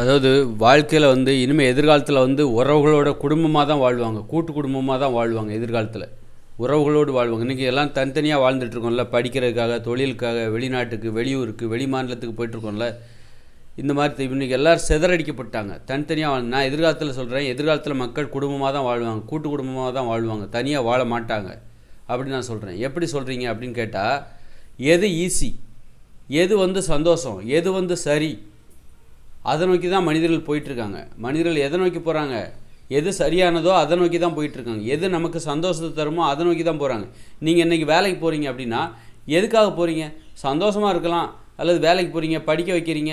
அதாவது வாழ்க்கையில் வந்து இனிமேல் எதிர்காலத்தில் வந்து உறவுகளோட குடும்பமாக தான் வாழ்வாங்க. கூட்டு குடும்பமாக தான் வாழ்வாங்க எதிர்காலத்தில். உறவுகளோடு வாழ்வாங்க. இன்றைக்கி எல்லாம் தனித்தனியாக வாழ்ந்துட்டுருக்கோம்ல படிக்கிறதுக்காக தொழிலுக்காக வெளிநாட்டுக்கு வெளியூருக்கு வெளி மாநிலத்துக்கு போயிட்டுருக்கோம்ல இந்த மாதிரி இன்றைக்கி எல்லோரும் சிதறடிக்கப்பட்டாங்க. தனித்தனியாக வாழ் நான் எதிர்காலத்தில் சொல்கிறேன் எதிர்காலத்தில் மக்கள் குடும்பமாக தான் வாழ்வாங்க. கூட்டு குடும்பமாக தான் வாழ்வாங்க. தனியாக வாழ மாட்டாங்க. அப்படின்னு நான் சொல்கிறேன் எப்படி சொல்கிறீங்க அப்படின்னு கேட்டால் எது ஈஸி எது வந்து சந்தோஷம்? எது வந்து சரி? அதை நோக்கி தான் மனிதர்கள் போயிட்டுருக்காங்க. மனிதர்கள் எதை நோக்கி போகிறாங்க எது சரியானதோ அதை நோக்கி தான் போயிட்டுருக்காங்க. எது நமக்கு சந்தோஷத்தை தருமோ அதை நோக்கி தான் போகிறாங்க நீங்கள் இன்றைக்கி வேலைக்கு போகிறீங்க அப்படின்னா எதுக்காக போகிறீங்க சந்தோஷமாக இருக்கலாம். அல்லது வேலைக்கு போகிறீங்க படிக்க வைக்கிறீங்க.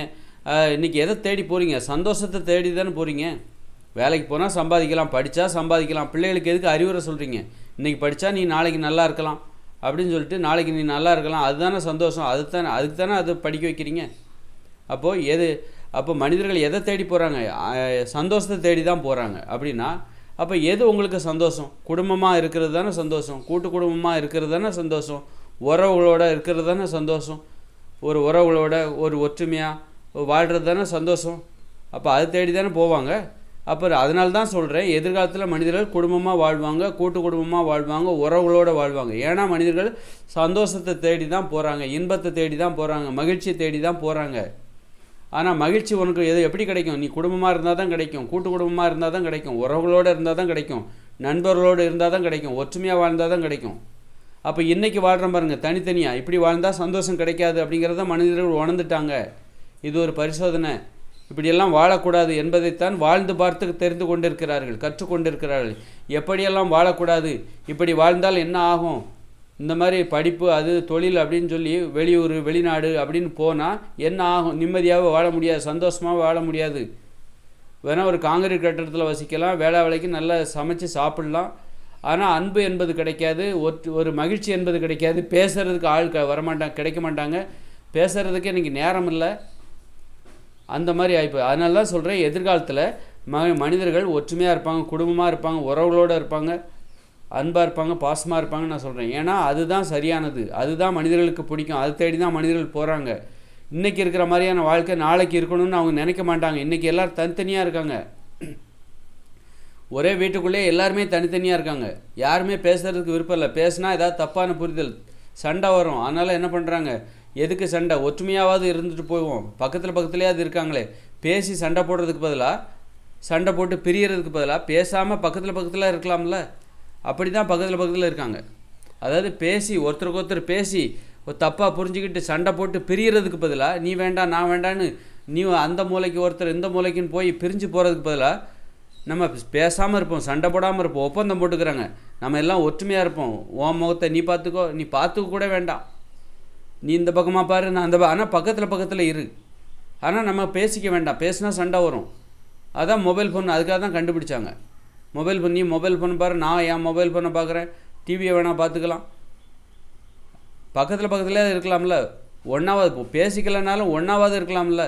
இன்றைக்கி எதை தேடி போகிறீங்க சந்தோஷத்தை தேடி தானே போகிறீங்க வேலைக்கு போனால் சம்பாதிக்கலாம் படித்தா சம்பாதிக்கலாம். பிள்ளைகளுக்கு எதுக்கு அறிவுரை சொல்கிறீங்க இன்றைக்கி படித்தா நீ நாளைக்கு நல்லா இருக்கலாம். அப்படின்னு சொல்லிட்டு நாளைக்கு நீ நல்லா இருக்கலாம். அதுதானே சந்தோஷம். அது தானே அதுக்கு தானே அது படிக்க வைக்கிறீங்க? அப்போது எது அப்போ மனிதர்கள் எதை தேடி போகிறாங்க சந்தோஷத்தை தேடி தான் போகிறாங்க அப்படின்னா அப்போ எது உங்களுக்கு சந்தோஷம்? குடும்பமாக இருக்கிறது தானே சந்தோஷம். கூட்டு குடும்பமாக இருக்கிறது தானே சந்தோஷம். உறவுகளோட இருக்கிறது தானே சந்தோஷம். ஒரு உறவுகளோட ஒரு ஒற்றுமையாக வாழ்கிறது தானே சந்தோஷம். அப்போ அதை தேடி தானே போவாங்க. அப்புறம் அதனால தான் சொல்கிறேன் எதிர்காலத்தில் மனிதர்கள் குடும்பமாக வாழ்வாங்க கூட்டு குடும்பமாக வாழ்வாங்க உறவுகளோடு வாழ்வாங்க. ஏன்னா மனிதர்கள் சந்தோஷத்தை தேடி தான் போகிறாங்க இன்பத்தை தேடி தான் போகிறாங்க மகிழ்ச்சியை தேடி தான் போகிறாங்க ஆனால் மகிழ்ச்சி உனக்கு எது எப்படி கிடைக்கும்? நீ குடும்பமாக இருந்தால் தான் கிடைக்கும். கூட்டு குடும்பமாக இருந்தால் தான் கிடைக்கும். உறவுகளோடு இருந்தால் தான் கிடைக்கும். நண்பர்களோடு இருந்தால் தான் கிடைக்கும். ஒற்றுமையாக வாழ்ந்தால் தான் கிடைக்கும். அப்போ இன்றைக்கி வாழ்கிற பாருங்கள் தனித்தனியாக இப்படி வாழ்ந்தால் சந்தோஷம் கிடைக்காது அப்படிங்கிறத மனிதர்கள் உணர்ந்துட்டாங்க. இது ஒரு பரிசோதனை. இப்படியெல்லாம் வாழக்கூடாது என்பதைத்தான் வாழ்ந்து பார்த்து தெரிந்து கொண்டிருக்கிறார்கள் கற்றுக்கொண்டிருக்கிறார்கள். எப்படியெல்லாம் வாழக்கூடாது? இப்படி வாழ்ந்தால் என்ன ஆகும்? இந்த மாதிரி படிப்பு அது தொழில் அப்படின்னு சொல்லி வெளியூர் வெளிநாடு அப்படின்னு போனால் என்ன ஆகும்? நிம்மதியாக வாழ முடியாது சந்தோஷமாக வாழ முடியாது. வேணால் ஒரு காங்கிரீட் கட்டடத்தில் வசிக்கலாம் வேலை வேலைக்கு நல்லா சமைச்சு சாப்பிட்லாம். ஆனால் அன்பு என்பது கிடைக்காது ஒற்று ஒரு மகிழ்ச்சி என்பது கிடைக்காது. பேசுகிறதுக்கு ஆள் க வரமாட்டாங்க கிடைக்க மாட்டாங்க. பேசுகிறதுக்கே இன்றைக்கி நேரம் இல்லை. அந்த மாதிரி ஆயிப்போ அதனால தான் சொல்கிறேன் எதிர்காலத்தில் ம மனிதர்கள் ஒற்றுமையாக இருப்பாங்க குடும்பமாக இருப்பாங்க உறவுகளோடு இருப்பாங்க. அன்பாக இருப்பாங்க பாசமாக இருப்பாங்கன்னு நான் சொல்கிறேன் ஏன்னா அதுதான் சரியானது. அதுதான் மனிதர்களுக்கு பிடிக்கும். அதை தேடி தான் மனிதர்கள் போகிறாங்க இன்றைக்கி இருக்கிற மாதிரியான வாழ்க்கை நாளைக்கு இருக்கணும்னு அவங்க நினைக்க மாட்டாங்க. இன்றைக்கி எல்லோரும் தனித்தனியாக இருக்காங்க. ஒரே வீட்டுக்குள்ளே எல்லாருமே தனித்தனியாக இருக்காங்க. யாருமே பேசுகிறதுக்கு விருப்பம் இல்லை. பேசுனா ஏதாவது தப்பான புரிதல் சண்டை வரும். அதனால் என்ன பண்ணுறாங்க எதுக்கு சண்டை? ஒற்றுமையாவது இருந்துட்டு போவோம். பக்கத்தில் பக்கத்துலேயாவது இருக்காங்களே. பேசி சண்டை போடுறதுக்கு பதிலாக சண்டை போட்டு பிரியறதுக்கு பதிலாக பேசாமல் பக்கத்தில் பக்கத்தில் இருக்கலாம்ல. அப்படி தான் பக்கத்தில் பக்கத்தில் இருக்காங்க. அதாவது பேசி ஒருத்தருக்கு ஒருத்தர் பேசி ஒரு தப்பாக புரிஞ்சுக்கிட்டு சண்டை போட்டு பிரியறதுக்கு பதிலாக நீ வேண்டாம் நான் வேண்டான்னு நீ அந்த மூளைக்கு ஒருத்தர் இந்த மூளைக்குன்னு போய் பிரிஞ்சு போகிறதுக்கு பதிலாக நம்ம பேசாமல் இருப்போம் சண்டை போடாமல் இருப்போம் ஒப்பந்தம் போட்டுக்கிறாங்க. நம்ம எல்லாம் ஒற்றுமையாக இருப்போம். உன் முகத்தை நீ பார்த்துக்கோ நீ பார்த்துக்க கூட வேண்டாம். நீ இந்த பக்கமாக பாரு நான் அந்த ஆனால் பக்கத்தில் பக்கத்தில் இரு. ஆனால் நம்ம பேசிக்க வேண்டாம். பேசினா சண்டை வரும். அதான் மொபைல் ஃபோன் அதுக்காக தான் கண்டுபிடிச்சாங்க. மொபைல் ஃபோன் நீ மொபைல் ஃபோன் பாரு நான் என் மொபைல் ஃபோனை பார்க்குறேன் டிவியை வேணால் பார்த்துக்கலாம் பக்கத்தில் பக்கத்தில் இருக்கலாம்ல. ஒன்றாவது இப்போ பேசிக்கலைனாலும் ஒன்றாவது இருக்கலாம்ல.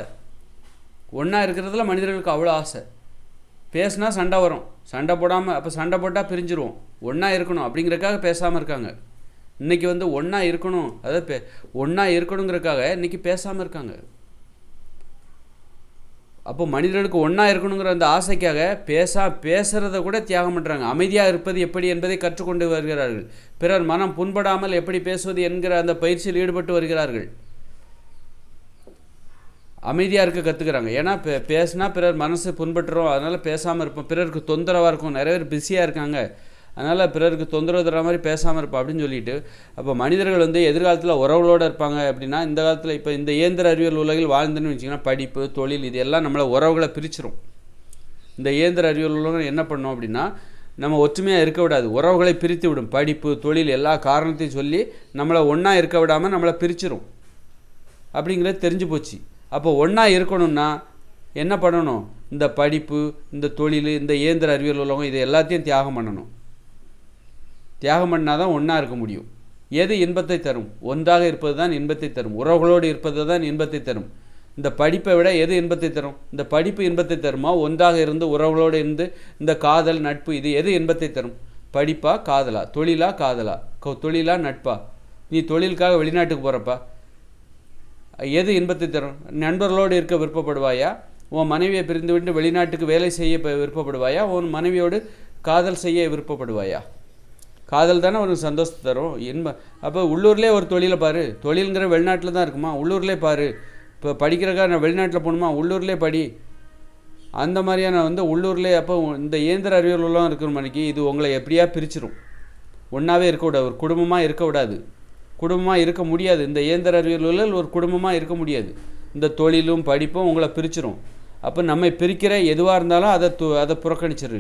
ஒன்றா இருக்கிறதுல மனிதர்களுக்கு அவ்வளோ ஆசை. பேசுனா சண்டை வரும். சண்டை போடாமல் அப்போ சண்டை போட்டால் பிரிஞ்சிருவோம். ஒன்றா இருக்கணும் அப்படிங்கிறக்காக பேசாமல் இருக்காங்க. இன்றைக்கி வந்து ஒன்றா இருக்கணும் அதாவது பே ஒன்றா இருக்கணுங்கிறக்காக இன்றைக்கி பேசாமல் இருக்காங்க. அப்போ மனிதர்களுக்கு ஒன்றா இருக்கணுங்கிற அந்த ஆசைக்காக பேசா பேசுகிறத கூட தியாகம் பண்ணுறாங்க அமைதியாக இருப்பது எப்படி என்பதை கற்றுக்கொண்டு வருகிறார்கள். பிறர் மனம் புண்படாமல் எப்படி பேசுவது என்கிற அந்த பயிற்சியில் ஈடுபட்டு வருகிறார்கள். அமைதியாக இருக்க கற்றுக்கிறாங்க ஏன்னா பே பேசினா பிறர் மனசு புண்பட்டுரும். அதனால் பேசாமல் இருப்போம். பிறருக்கு தொந்தரவாக இருக்கும். நிறைய பேர் பிஸியாக இருக்காங்க. அதனால் பிறருக்கு தொந்தரவு தர மாதிரி பேசாமல் இருப்போம் அப்படின்னு சொல்லிட்டு அப்போ மனிதர்கள் வந்து எதிர்காலத்தில் உறவுகளோடு இருப்பாங்க அப்படின்னா இந்த காலத்தில் இப்போ இந்த இயந்திர அறிவியல் உலகில் வாழ்ந்துன்னு வச்சிங்கன்னா படிப்பு தொழில் இது எல்லாம் நம்மளை உறவுகளை பிரிச்சிரும். இந்த இயந்திர அறிவியல் உலகம் என்ன பண்ணோம் அப்படின்னா நம்ம ஒற்றுமையாக இருக்க விடாது. உறவுகளை பிரித்து விடும். படிப்பு தொழில் எல்லா காரணத்தையும் சொல்லி நம்மளை ஒன்றா இருக்க விடாமல் நம்மளை பிரிச்சிரும். அப்படிங்கிறது தெரிஞ்சு போச்சு. அப்போ ஒன்றா இருக்கணும்னா என்ன பண்ணணும்? இந்த படிப்பு இந்த தொழில் இந்த இயந்திர அறிவியல் உலகம் இது எல்லாத்தையும் தியாகம் பண்ணணும். தியாகம் பண்ணால் தான் ஒன்றா இருக்க முடியும். எது இன்பத்தை தரும்? ஒன்றாக இருப்பது தான் இன்பத்தை தரும். உறவுகளோடு இருப்பது தான் இன்பத்தை தரும். இந்த படிப்பை விட எது இன்பத்தை தரும்? இந்த படிப்பு இன்பத்தை தருமா? ஒன்றாக இருந்து உறவுகளோடு இருந்து இந்த காதல் நட்பு இது எது இன்பத்தை தரும்? படிப்பா காதலா? தொழிலா காதலா? தொழிலா நட்பா? நீ தொழிலுக்காக வெளிநாட்டுக்கு போகிறப்பா எது இன்பத்தை தரும்? நண்பர்களோடு இருக்க விருப்பப்படுவாயா? உன் மனைவியை பிரிந்து விட்டு வெளிநாட்டுக்கு வேலை செய்ய விருப்பப்படுவாயா? உன் மனைவியோடு காதல் செய்ய விருப்பப்படுவாயா? காதல் தானே ஒரு சந்தோஷத்தை தரும்? இன்ப அப்போ உள்ளூர்லேயே ஒரு தொழிலை பாரு. தொழிலுங்கிற வெளிநாட்டில் தான் இருக்குமா? உள்ளூர்லேயே பாரு. இப்போ படிக்கிறக்கா நான் வெளிநாட்டில் போகணுமா? உள்ளூர்லேயே படி. அந்த மாதிரியான வந்து உள்ளூர்லேயே அப்போ இந்த இயந்திர அறிவியல்லாம் இருக்கிற மணிக்கு. இது உங்களை எப்படியா பிரிச்சிரும்? ஒன்றாவே இருக்கக்கூடாது ஒரு குடும்பமாக இருக்க விடாது குடும்பமாக இருக்க முடியாது. இந்த இயந்திர அறிவியல் ஒரு குடும்பமாக இருக்க முடியாது. இந்த தொழிலும் படிப்பும் உங்களை பிரிச்சிரும். அப்போ நம்மை பிரிக்கிற எதுவாக இருந்தாலும் அதை து அதை புறக்கணிச்சிரு.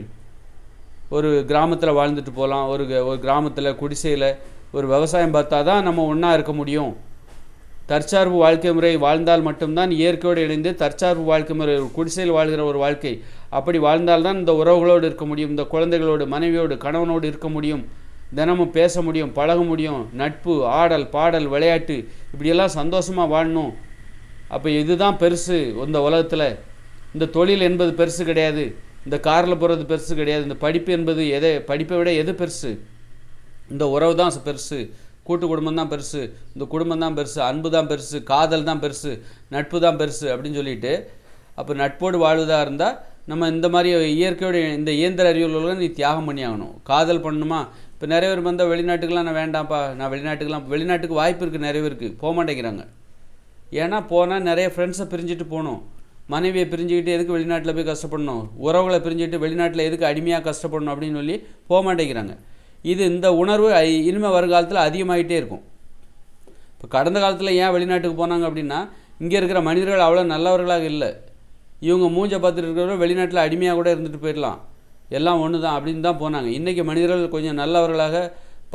ஒரு கிராமத்தில் வாழ்ந்துட்டு போகலாம் ஒரு க- ஒரு கிராமத்தில் குடிசையில் ஒரு விவசாயம் பார்த்தா தான் நம்ம ஒன்றா இருக்க முடியும். தற்சார்பு வாழ்க்கை முறை வாழ்ந்தால் மட்டும்தான் இயற்கையோடு இணைந்து தற்சார்பு வாழ்க்கை முறை ஒரு குடிசையில் வாழ்கிற ஒரு வாழ்க்கை. அப்படி வாழ்ந்தால்தான் இந்த உறவுகளோடு இருக்க முடியும் இந்த குழந்தைகளோடு மனைவியோடு கணவனோடு இருக்க முடியும். தினமும் பேச முடியும் பழக முடியும். நட்பு ஆடல் பாடல் விளையாட்டு இப்படியெல்லாம் சந்தோஷமாக வாழணும். அப்போ இதுதான் பெருசு இந்த உலகத்தில். இந்த தொழில் என்பது பெருசு கிடையாது. இந்த காரில் போகிறது பெருசு கிடையாது. இந்த படிப்பு என்பது எதை படிப்பை விட எது பெருசு? இந்த உறவு தான் பெருசு. கூட்டு குடும்பம் தான் பெருசு. இந்த குடும்பம் தான் பெருசு. அன்பு தான் பெருசு. காதல் தான் பெருசு. நட்பு தான் பெருசு அப்படின்னு சொல்லிட்டு அப்போ நட்போடு வாழ்வதாக இருந்தால் நம்ம இந்த மாதிரி இயற்கையோட இந்த இயந்திர அறிவியல்களை நீ தியாகம் பண்ணி ஆகணும் காதல் பண்ணணுமா? இப்போ நிறைய பேர் வந்தால் வெளிநாட்டுக்கெலாம் நான் வேண்டாம்ப்பா. நான் வெளிநாட்டுக்கெலாம் வெளிநாட்டுக்கு வாய்ப்பு இருக்குது நிறைய பேருக்கு. போக மாட்டேங்கிறாங்க. ஏன்னா போனால் நிறைய ஃப்ரெண்ட்ஸை பிரிஞ்சுட்டு போகணும். மனைவியை பிரிஞ்சுக்கிட்டு எதுக்கு வெளிநாட்டில் போய் கஷ்டப்படணும்? உறவுகளை பிரிஞ்சுக்கிட்டு வெளிநாட்டில் எதுக்கு அடிமையாக கஷ்டப்படணும் அப்படின்னு சொல்லி போக மாட்டேங்கிறாங்க. இது இந்த உணர்வு இனிமேல் வருங்காலத்தில் அதிகமாகிட்டே இருக்கும். இப்போ கடந்த காலத்தில் ஏன் வெளிநாட்டுக்கு போனாங்க அப்படின்னா இங்கே இருக்கிற மனிதர்கள் அவ்வளோ நல்லவர்களாக இல்லை. இவங்க மூஞ்ச பார்த்துட்டு இருக்கிறவங்க வெளிநாட்டில் அடிமையாக கூட இருந்துட்டு போயிடலாம். எல்லாம் ஒன்று தான் அப்படின்னு தான் போனாங்க. இன்றைக்கி மனிதர்கள் கொஞ்சம் நல்லவர்களாக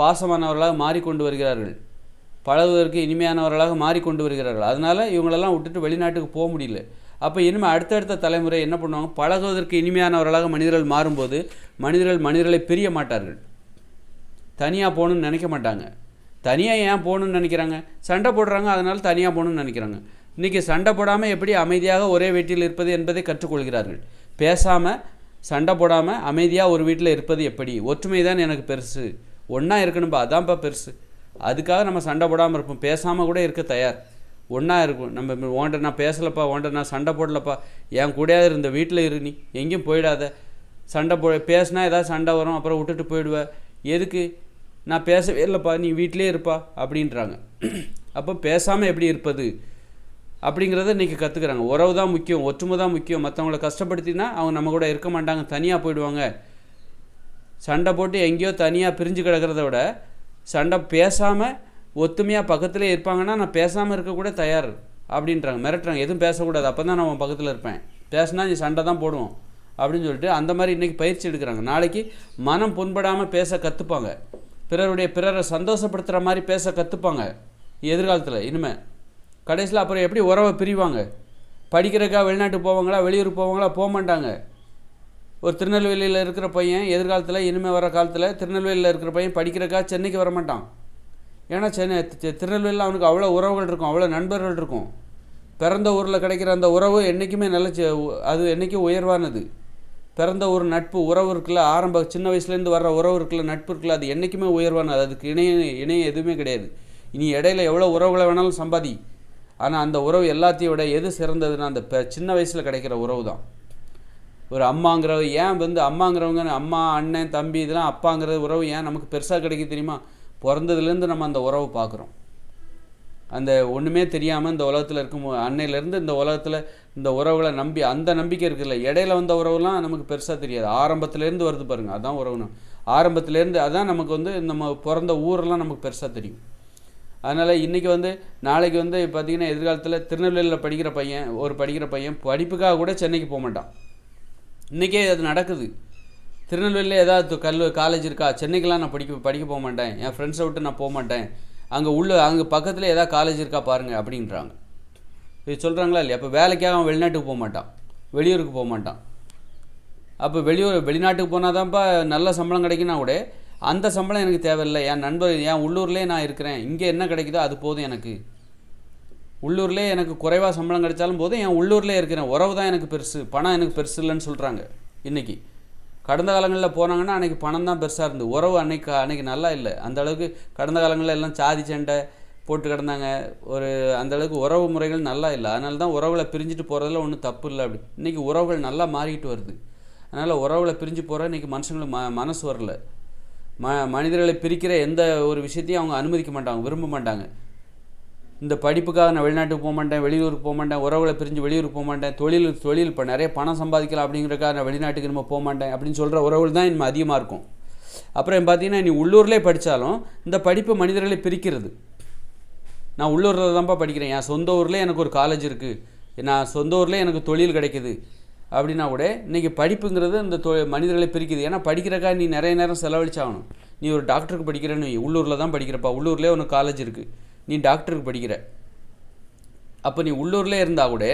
பாசமானவர்களாக மாறிக்கொண்டு வருகிறார்கள். பழகுவதற்கு இனிமையானவர்களாக மாறிக்கொண்டு வருகிறார்கள். அதனால் இவங்களெல்லாம் விட்டுட்டு வெளிநாட்டுக்கு போக முடியல. அப்போ இனிமேல் அடுத்தடுத்த தலைமுறை என்ன பண்ணுவாங்க? பழகுவதற்கு இனிமையானவர்களாக மனிதர்கள் மாறும்போது மனிதர்கள் மனிதர்களை பிரிய மாட்டார்கள். தனியாக போகணும்னு நினைக்க மாட்டாங்க. தனியாக ஏன் போகணும்னு நினைக்கிறாங்க? சண்டை போடுறாங்க அதனால் தனியாக போகணும்னு நினைக்கிறாங்க. இன்றைக்கி சண்டை போடாமல் எப்படி அமைதியாக ஒரே வீட்டில் இருப்பது என்பதை கற்றுக்கொள்கிறார்கள். பேசாமல் சண்டை போடாமல் அமைதியாக ஒரு வீட்டில் இருப்பது எப்படி? ஒற்றுமை தான் எனக்கு பெருசு. ஒன்றா இருக்கணும்பா அதான்ப்பா பெருசு. அதுக்காக நம்ம சண்டை போடாமல் இருப்போம். பேசாமல் கூட இருக்க தயார். ஒன்றா இருக்கும். நம்ம ஓண்ட நான் பேசலப்பா ஓண்ட நான் சண்டை போடலப்பா. என் கூடயாவது இருந்த வீட்டில் இரு நீ. எங்கேயும் போயிடாத. சண்டை போ பேசினா ஏதாவது சண்டை வரும் அப்புறம் விட்டுட்டு போயிடுவேன் எதுக்கு? நான் பேசவே இல்லைப்பா நீ வீட்டிலே இருப்பா அப்படின்றாங்க. அப்போ பேசாமல் எப்படி இருப்பது? அப்படிங்கிறத இன்றைக்கி கற்றுக்குறாங்க உறவு தான் முக்கியம் ஒற்றுமை தான் முக்கியம். மற்றவங்கள கஷ்டப்படுத்தினா அவங்க நம்ம கூட இருக்க மாட்டாங்க தனியாக போயிடுவாங்க. சண்டை போட்டு எங்கேயோ தனியாக பிரிஞ்சு கிடக்கிறத விட சண்டை பேசாமல் ஒத்துமையாக பக்கத்தில் இருப்பாங்கன்னா நான் பேசாமல் இருக்கக்கூட தயார் அப்படின்றாங்க. மிரட்டுறாங்க. எதுவும் பேசக்கூடாது. அப்போ தான் நான் உன் பக்கத்தில் இருப்பேன். பேசினா நீ சண்டை தான் போடுவோம் அப்படின்னு சொல்லிட்டு அந்த மாதிரி இன்றைக்கி பயிற்சி எடுக்கிறாங்க. நாளைக்கு மனம் புண்படாமல் பேச கற்றுப்பாங்க பிறருடைய பிறரை சந்தோஷப்படுத்துகிற மாதிரி பேச கற்றுப்பாங்க எதிர்காலத்தில். இனிமேல் கடைசியில் அப்புறம் எப்படி உறவை பிரிவாங்க? படிக்கிறக்கா வெளிநாட்டுக்கு போவாங்களா? வெளியூர் போவாங்களா? போக மாட்டாங்க. ஒரு திருநெல்வேலியில் இருக்கிற பையன் எதிர்காலத்தில் இனிமேல் வர காலத்தில் திருநெல்வேலியில் இருக்கிற பையன் படிக்கிறக்கா சென்னைக்கு வர மாட்டான். ஏன்னா சென்னை திருநெல்வேலியில் அவனுக்கு அவ்வளோ உறவுகள் இருக்கும் அவ்வளோ நண்பர்கள் இருக்கும். பிறந்த ஊரில் கிடைக்கிற அந்த உறவு என்றைக்குமே நல்ல அது என்றைக்கும் உயர்வானது? பிறந்த ஒரு நட்பு உறவு இருக்குல்ல ஆரம்ப சின்ன வயசுலேருந்து வர்ற உறவு இருக்குல்ல நட்பு இருக்குல்ல அது என்றைக்குமே உயர்வானது. அதுக்கு இணைய இணையம் எதுவுமே கிடையாது. இனி இடையில எவ்வளோ உறவுகளை வேணாலும் சம்பாதி. ஆனால் அந்த உறவு எல்லாத்தையும் விட எது சிறந்ததுன்னா அந்த பெ- சின்ன வயசில் கிடைக்கிற உறவு தான். ஒரு அம்மாங்கிறவ ஏன் வந்து அம்மாங்கிறவங்க அம்மா அண்ணன் தம்பி இதெல்லாம் அப்பாங்கிற உறவு ஏன் நமக்கு பெருசாக கிடைக்க தெரியுமா? பிறந்ததுலேருந்து நம்ம அந்த உறவை பார்க்குறோம். அந்த ஒன்றுமே தெரியாமல் இந்த உலகத்தில் இருக்கும் அன்னையிலேருந்து இந்த உலகத்தில் இந்த உறவுகளை நம்பி அந்த நம்பிக்கை இருக்குல்ல இடையில வந்த உறவுலாம் நமக்கு பெருசாக தெரியாது. ஆரம்பத்துலேருந்து வருது பாருங்கள் அதான் உறவுனா ஆரம்பத்துலேருந்து அதான் நமக்கு வந்து நம்ம பிறந்த ஊரெல்லாம் நமக்கு பெருசாக தெரியும். அதனால் இன்றைக்கி வந்து நாளைக்கு வந்து பார்த்திங்கன்னா எதிர்காலத்தில் திருநெல்வேலியில் படிக்கிற பையன் ஒரு படிக்கிற பையன் படிப்புக்காக கூட சென்னைக்கு போக மாட்டான். இன்றைக்கே அது நடக்குது. திருநெல்வேலியில் ஏதாவது கல் காலேஜ் இருக்கா? சென்னைக்கெலாம் நான் படிக்க படிக்க போக மாட்டேன். என் ஃப்ரெண்ட்ஸை விட்டு நான் போக மாட்டேன். அங்கே உள்ள அங்கே பக்கத்தில் ஏதாவது காலேஜ் இருக்கா பாருங்கள் அப்படின்றாங்க. இது சொல்கிறாங்களா இல்லையா? அப்போ வேலைக்காக அவன் வெளிநாட்டுக்கு போக மாட்டான். வெளியூருக்கு போக மாட்டான். அப்போ வெளியூர் வெளிநாட்டுக்கு போனால் தான்ப்பா நல்ல சம்பளம் கிடைக்குன்னா கூட அந்த சம்பளம் எனக்கு தேவையில்லை. என் நண்பர் என் உள்ளூர்லேயே நான் இருக்கிறேன். இங்கே என்ன கிடைக்குதோ அது போதும் எனக்கு. உள்ளூர்லேயே எனக்கு குறைவாக சம்பளம் கிடைச்சாலும் போதும். என் உள்ளூர்லேயே இருக்கிறேன். உறவு தான் எனக்கு பெருசு. பணம் எனக்கு பெருசு இல்லைன்னு சொல்கிறாங்க இன்றைக்கி கடந்த காலங்களில் போனாங்கன்னா அன்றைக்கி பணம் தான் பெருசாக இருந்து உறவு அன்னைக்கு அன்றைக்கி நல்லா இல்லை. அந்த அளவுக்கு கடந்த காலங்களில் எல்லாம் சாதி சண்டை போட்டு கிடந்தாங்க. ஒரு அந்தளவுக்கு உறவு முறைகள் நல்லா இல்லை. அதனால தான் உறவுகளை பிரிஞ்சுட்டு போகிறதுல ஒன்றும் தப்பு இல்லை அப்படி. இன்றைக்கி உறவுகள் நல்லா மாறிக்கிட்டு வருது. அதனால் உறவுகளை பிரிஞ்சு போகிற இன்றைக்கி மனுஷங்களுக்கு ம மனசு வரல. ம மனிதர்களை பிரிக்கிற எந்த ஒரு விஷயத்தையும் அவங்க அனுமதிக்க மாட்டாங்க. விரும்ப மாட்டாங்க. இந்த படிப்புக்காக நான் வெளிநாட்டுக்கு போக மாட்டேன் வெளியூருக்கு போக மாட்டேன் உறவுகளை பிரிஞ்சு வெளியூருக்கு போக மாட்டேன் தொழில் தொழில் இப்போ நிறைய பணம் சம்பாதிக்கலாம் அப்படிங்கிறக்காக நான் வெளிநாட்டுக்கு நம்ம போக மாட்டேன் அப்படின்னு சொல்கிற உறவுகள் தான் இனிமேல் அதிகமாக இருக்கும். அப்புறம் பார்த்தீங்கன்னா நீ உள்ளூர்லேயே படித்தாலும் இந்த படிப்பு மனிதர்களை பிரிக்கிறது. நான் உள்ளூரில் தான்ப்பா படிக்கிறேன். என் சொந்த ஊரில் எனக்கு ஒரு காலேஜ் இருக்குது நான் சொந்த ஊரில் எனக்கு தொழில் கிடைக்குது. அப்படின்னா கூட இன்றைக்கி படிப்புங்கிறது இந்த தொ மனிதர்களை பிரிக்குது. ஏன்னா படிக்கிறக்கா நீ நிறைய நேரம் செலவழிச்சாகணும். நீ ஒரு டாக்டருக்கு படிக்கிறேன்னு உள்ளூரில் தான் படிக்கிறப்பா. உள்ளூர்லேயே உனக்கு காலேஜ் இருக்குது நீ டாக்டருக்கு படிக்கிற. அப்போ நீ உள்ளூரில் இருந்தால் கூட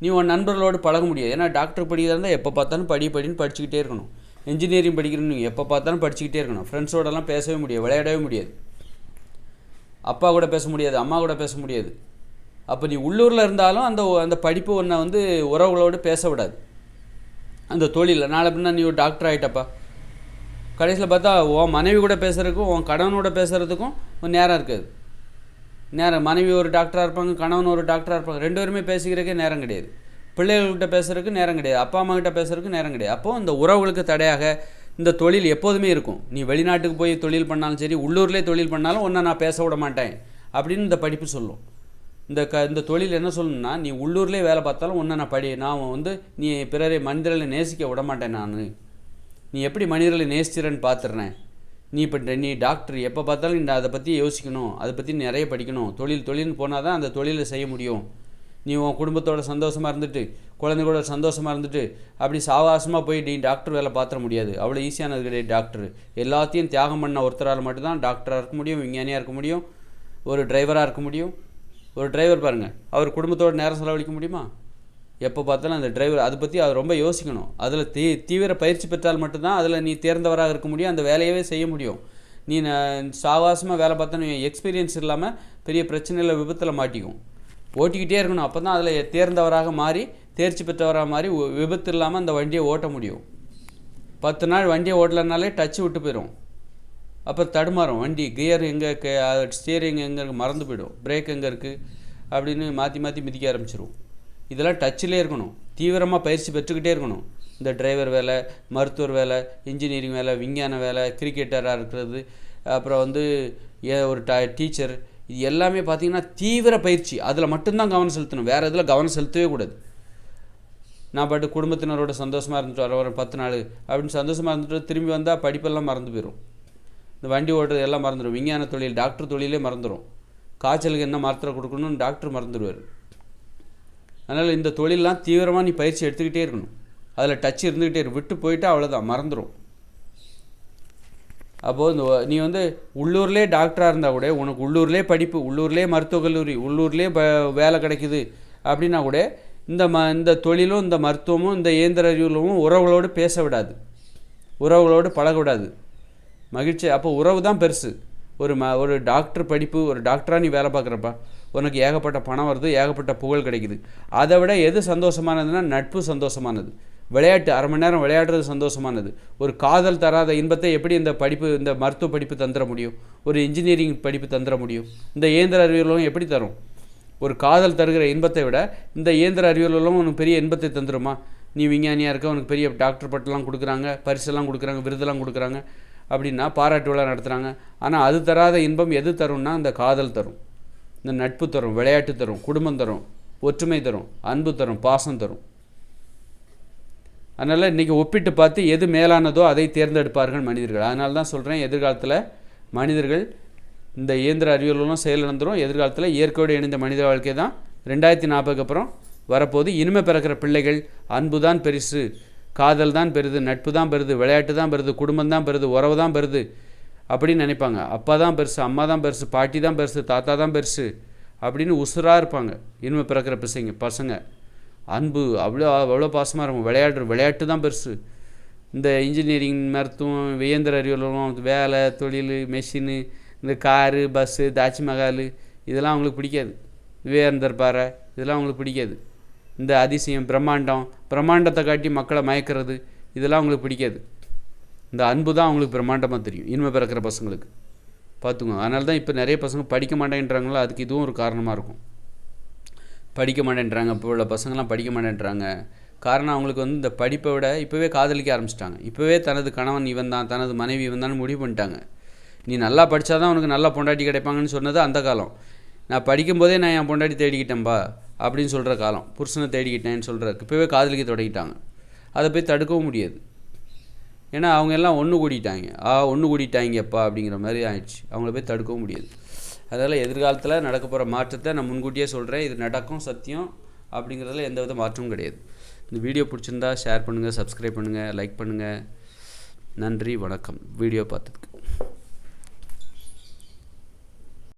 நீ உன் நண்பர்களோடு பழக முடியாது. ஏன்னா டாக்டர் படிக்கிறதா இருந்தால் எப்போ பார்த்தாலும் படி படின்னு படிச்சுக்கிட்டே இருக்கணும். இன்ஜினியரிங் படிக்கிறேன்னு எப்போ பார்த்தாலும் படிச்சுக்கிட்டே இருக்கணும். ஃப்ரெண்ட்ஸோடலாம் பேசவே முடியாது விளையாடவே முடியாது. அப்பா கூட பேச முடியாது அம்மா கூட பேச முடியாது. அப்போ நீ உள்ளூரில் இருந்தாலும் அந்த அந்த படிப்பு ஒன்றை வந்து உறவுகளோடு பேச விடாது. அந்த தொழிலில் நாளை பின்னா நீ ஒரு டாக்டர் ஆகிட்டப்பா கடைசியில் பார்த்தா உன் மனைவி கூட பேசுகிறதுக்கும் உன் கணவனோட பேசுகிறதுக்கும் நேரம் இருக்காது. நேரம் மனைவி ஒரு டாக்டராக இருப்பாங்க கணவன் ஒரு டாக்டராக இருப்பாங்க. ரெண்டு பேருமே பேசிக்கிறதுக்கே நேரம் கிடையாது. பிள்ளைகள்கிட்ட பேசுகிறதுக்கு நேரம் கிடையாது. அப்பா அம்மா கிட்ட பேசுறதுக்கு நேரம் கிடையாது. அப்போது இந்த உறவுகளுக்கு தடையாக இந்த தொழில் எப்போதுமே இருக்கும். நீ வெளிநாட்டுக்கு போய் தொழில் பண்ணாலும் சரி உள்ளூர்லேயே தொழில் பண்ணாலும் ஒன்றை நான் பேச விட மாட்டேன் அப்படின்னு இந்த படிப்பு சொல்லும். இந்த க இந்த தொழில் என்ன சொல்லணும்னா நீ உள்ளூர்லேயே வேலை பார்த்தாலும் ஒன்றை நான் படி நான் வந்து நீ பிறரை மனிதர்களை நேசிக்க விட மாட்டேன் நான். நீ எப்படி மனிதர்களை நேசிச்சிறேன்னு பார்த்துடுறேன். நீ இப்போ நீ டாக்டர் எப்போ பார்த்தாலும் நீ அதை பற்றி யோசிக்கணும். அதை பற்றி நிறைய படிக்கணும். தொழில் தொழில்னு போனால் தான் அந்த தொழிலை செய்ய முடியும். நீ உன் குடும்பத்தோட சந்தோஷமாக இருந்துட்டு குழந்தைகளோட சந்தோஷமாக இருந்துட்டு அப்படி சாவாசமாக போய் நீ டாக்டர் வேலை பார்த்துட முடியாது. அவ்வளோ ஈஸியானது கிடையாது டாக்டர் எல்லாத்தையும் தியாகம் பண்ண ஒருத்தரால் மட்டும்தான் டாக்டராக இருக்க முடியும் விஞ்ஞானியாக இருக்க முடியும் ஒரு டிரைவராக இருக்க முடியும். ஒரு டிரைவர் பாருங்கள் அவர் குடும்பத்தோட நேரம் செலவழிக்க முடியுமா? எப்போ பார்த்தாலும் அந்த டிரைவர் அதை பற்றி அவர் ரொம்ப யோசிக்கணும். அதில் தீ தீவிர பயிற்சி பெற்றால் மட்டும்தான் அதில் நீ தேர்ந்தவராக இருக்க முடியும் அந்த வேலையவே செய்ய முடியும். நீ சாவாசமாக வேலை பார்த்தா எக்ஸ்பீரியன்ஸ் இல்லாமல் பெரிய பிரச்சனையில் விபத்தில் மாட்டிக்கும். ஓட்டிக்கிட்டே இருக்கணும் அப்போ தான் அதில் தேர்ந்தவராக மாறி தேர்ச்சி பெற்றவராக மாறி விபத்து இல்லாமல் அந்த வண்டியை ஓட்ட முடியும். பத்து நாள் வண்டியை ஓட்டலைனாலே டச்சு விட்டு போயிடும் அப்புறம் தடுமாறும் வண்டி கியர் எங்கே ஸ்டியரிங் எங்கே இருக்குது மறந்து போயிடும். பிரேக் எங்கே இருக்குது அப்படின்னு மாற்றி மாற்றி மிதிக்க ஆரம்பிச்சிருவோம் இதெல்லாம் டச்சிலே இருக்கணும். தீவிரமாக பயிற்சி பெற்றுக்கிட்டே இருக்கணும். இந்த டிரைவர் வேலை மருத்துவர் வேலை இன்ஜினியரிங் வேலை விஞ்ஞான வேலை கிரிக்கெட்டராக இருக்கிறது. அப்புறம் வந்து ஏ ஒரு ட டீச்சர் இது எல்லாமே பார்த்தீங்கன்னா தீவிர பயிற்சி. அதில் மட்டும்தான் கவனம் செலுத்தணும். வேறு இதில் கவனம் செலுத்தவே கூடாது. நான் பாட்டு குடும்பத்தினரோட சந்தோஷமாக இருந்துட்டு வர ஒரு பத்து நாள் அப்படின்னு சந்தோஷமாக இருந்துட்டு திரும்பி வந்தால் படிப்பெல்லாம் மறந்து போயிடும் இந்த வண்டி ஓட்டுறது எல்லாம் மறந்துடும் விஞ்ஞான தொழில் டாக்டர் தொழிலே மறந்துடும் காய்ச்சலுக்கு என்ன மாத்திரை கொடுக்கணும்னு டாக்டர் மறந்துடுவார் அதனால் இந்த தொழிலெலாம் தீவிரமாக நீ பயிற்சி எடுத்துக்கிட்டே இருக்கணும். அதில் டச் இருந்துக்கிட்டே இரு. விட்டு போயிட்டு அவ்வளோதான் மறந்துடும் அப்போது இந்த நீ வந்து உள்ளூர்லேயே டாக்டராக இருந்தால் கூட உனக்கு உள்ளூர்லேயே படிப்பு உள்ளூர்லேயே மருத்துவக் கல்லூரி உள்ளூர்லேயே ப வேலை கிடைக்குது அப்படின்னா கூட இந்த ம இந்த தொழிலும் இந்த மருத்துவமும் இந்த இயந்திர அறிவுகளும் உறவுகளோடு பேச விடாது. உறவுகளோடு பழக விடாது. மகிழ்ச்சி. அப்போ உறவு தான் பெருசு. ஒரு ம ஒரு டாக்டர் படிப்பு ஒரு டாக்டராக நீ வேலை பார்க்குறப்பா. உனக்கு ஏகப்பட்ட பணம் வருது ஏகப்பட்ட புகழ் கிடைக்குது. அதை விட எது சந்தோஷமானதுன்னா நட்பு சந்தோஷமானது. விளையாட்டு அரை மணி நேரம் விளையாடுறது சந்தோஷமானது. ஒரு காதல் தராத இன்பத்தை எப்படி இந்த படிப்பு இந்த மருத்துவ படிப்பு தந்துட முடியும்? ஒரு இன்ஜினியரிங் படிப்பு தந்துட முடியும்? இந்த இயந்திர அறிவியலும் எப்படி தரும்? ஒரு காதல் தருகிற இன்பத்தை விட இந்த இயந்திர அறிவியலும் உனக்கு பெரிய இன்பத்தை தந்துருமா? நீ விஞ்ஞானியாக இருக்க உனக்கு பெரிய டாக்டர் பட்டெல்லாம் கொடுக்குறாங்க பரிசெல்லாம் கொடுக்குறாங்க விருதெல்லாம் கொடுக்குறாங்க அப்படின்னா பாராட்டு விழா நடத்துகிறாங்க ஆனால் அது தராத இன்பம் எது தரும்னா அந்த காதல் தரும். இந்த நட்பு தரும் விளையாட்டு தரும் குடும்பம் தரும் ஒற்றுமை தரும் அன்பு தரும் பாசம் தரும். அதனால் இன்றைக்கி ஒப்பிட்டு பார்த்து எது மேலானதோ அதை தேர்ந்தெடுப்பார்கள் மனிதர்கள். அதனால தான் சொல்கிறேன் எதிர்காலத்தில் மனிதர்கள் இந்த இயந்திர அறிவியலும் செயலிழந்துடும் எதிர்காலத்தில் இயற்கையோடு இணைந்த மனித வாழ்க்கை தான் ரெண்டாயிரத்தி நாற்பதுக்கு அப்புறம் வரப்போது இனிமே பிறக்கிற பிள்ளைகள் அன்பு தான் பெருசு காதல் தான் பெருது நட்பு தான் பெருது விளையாட்டு தான் பெருது குடும்பம் தான் பெருது உறவு தான் பெருது. அப்படின்னு நினைப்பாங்க. அப்பா தான் பெருசு அம்மா தான் பெருசு பாட்டி தான் பெருசு தாத்தா தான் பெருசு அப்படின்னு உசுராக இருப்பாங்க. இனிமே பிறக்கிற பசங்க பசங்க. அன்பு அவ்வளோ அவ்வளோ பாசமாக இருக்கும். விளையாடுற விளையாட்டு தான் பெருசு. இந்த இன்ஜினியரிங் மருத்துவம் இயந்திர அறிவியலும் வேலை தொழில் மெஷினு இந்த காரு பஸ்ஸு தாஜ்மஹால் இதெல்லாம் அவங்களுக்கு பிடிக்காது. விவேந்தர் பாறை இதெல்லாம் அவங்களுக்கு பிடிக்காது. இந்த அதிசயம் பிரம்மாண்டம் பிரம்மாண்டத்தை காட்டி மக்களை மயக்கிறது இதெல்லாம் அவங்களுக்கு பிடிக்காது. இந்த அன்பு தான் அவங்களுக்கு பிரம்மாண்டமாக தெரியும். இனிமே பிறக்கிற பசங்களுக்கு. பார்த்துக்கோங்க. அதனால தான் இப்போ நிறைய பசங்க படிக்க மாட்டேன்றாங்களோ? அதுக்கு இதுவும் ஒரு காரணமாக இருக்கும். படிக்க மாட்டேன்றாங்க. இப்போ உள்ள பசங்களாம் படிக்க மாட்டேன்றாங்க. காரணம் அவங்களுக்கு வந்து இந்த படிப்பை விட இப்போவே காதலிக்க ஆரம்பிச்சிட்டாங்க. இப்போவே தனது கணவன் இவன் தான் தனது மனைவி இவன் தான் முடிவு பண்ணிட்டாங்க. நீ நல்லா படித்தாதான் உனக்கு நல்லா பொண்டாட்டி கிடைப்பாங்கன்னு சொன்னது அந்த காலம். நான் படிக்கும்போதே நான் என் பொண்டாட்டி தேடிக்கிட்டேன்பா அப்படின்னு சொல்கிற காலம். புருஷனை தேடிக்கிட்டேன்னு சொல்கிற இப்போவே காதலிக்க தொடங்கிட்டாங்க. அதை போய் தடுக்கவும் முடியாது. ஏன்னா அவங்க எல்லாம் ஒன்று கூடிட்டாங்க. ஆ ஒன்று கூடிட்டாங்கப்பா அப்படிங்கிற மாதிரி ஆயிடுச்சு. அவங்கள போய் தடுக்கவும் முடியாது அதனால் எதிர்காலத்தில் நடக்க போகிற மாற்றத்தை நான் முன்கூட்டியே சொல்கிறேன் இது நடக்கும் சத்தியம் அப்படிங்கிறதுல எந்த வித மாற்றமும் கிடையாது. இந்த வீடியோ பிடிச்சிருந்தா ஷேர் பண்ணுங்கள் சப்ஸ்கிரைப் பண்ணுங்கள் லைக் பண்ணுங்கள் நன்றி வணக்கம். வீடியோ பார்த்ததுக்கு.